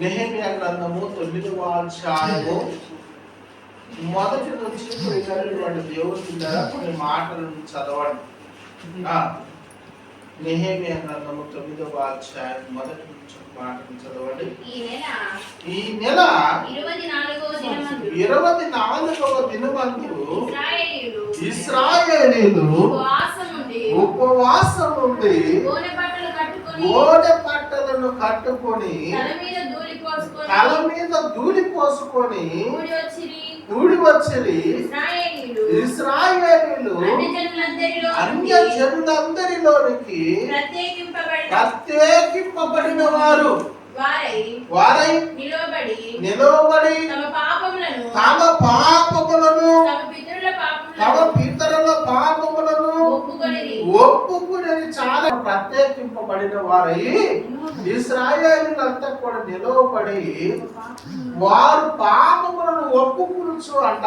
నెహమియా గ్రంథము తొమ్మిదవ అధ్యాయము. మొదటి నుంచి ప్రియమైనటువంటి దేవుడి పిల్లల కొన్ని మాటలను చదవండి. నెహమియా గ్రంథము తొమ్మిదవ అధ్యాయం మొదటి నుంచి మాటను చదవండి. ఈ నెల ఇరవై నాలుగవ దినమందు ఇస్రాయేలీలు ఉపవాసం ఉండి గోనె బట్టలు పట్టలను కట్టుకొని తల మీద ధూళి పోసుకొని తల మీద ధూళి పోసుకొని కూడి వచ్చిరి. ఊడి వచ్చిరి. ఇశ్రాయేలీయులు. అన్యజనులందరిలో అన్య జనులందరిలోనికి ప్రత్యేకింపబడిన వారు వారై నిలవబడి నిలవబడి తమ పాపములను తమ పాపములను ప్రత్యేకింపబడిన వారై ఇస్రాయేలీలంతా కూడా నిలవబడి వారు పాపములను ఒప్పుకునుచు అంట.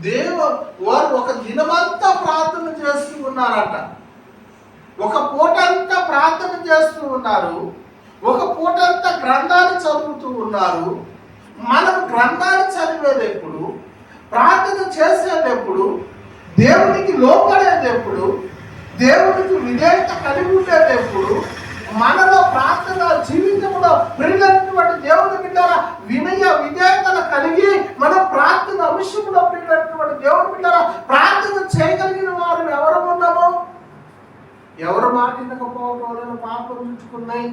దేవ వారు ఒక దినమంతా ప్రార్థన చేస్తూ ఉన్నారట. ఒక పూటంతా ప్రార్థన చేస్తూ ఉన్నారు. ఒక పూటంతా గ్రంథాలు చదువుతూ ఉన్నారు. మనం గ్రంథాలు చదివేదెప్పుడు ప్రార్థన చేసేటప్పుడు దేవునికి లోపడేది దేవుడికి విధేయత కలిగి ఉండేటప్పుడు మనలో ప్రార్థన జీవితంలో పెరిగినటువంటి దేవుడి బిడ్డల వినయ విధేయతలు కలిగి మన ప్రార్థన అంశంలో పెరిగినటువంటి దేవుని బిడ్డల ప్రార్థన చేయగలిగిన వారు ఎవరు ఉన్నామో? ఎవరు మాటినకపోవడం పాపం ఉంచుకున్నాయి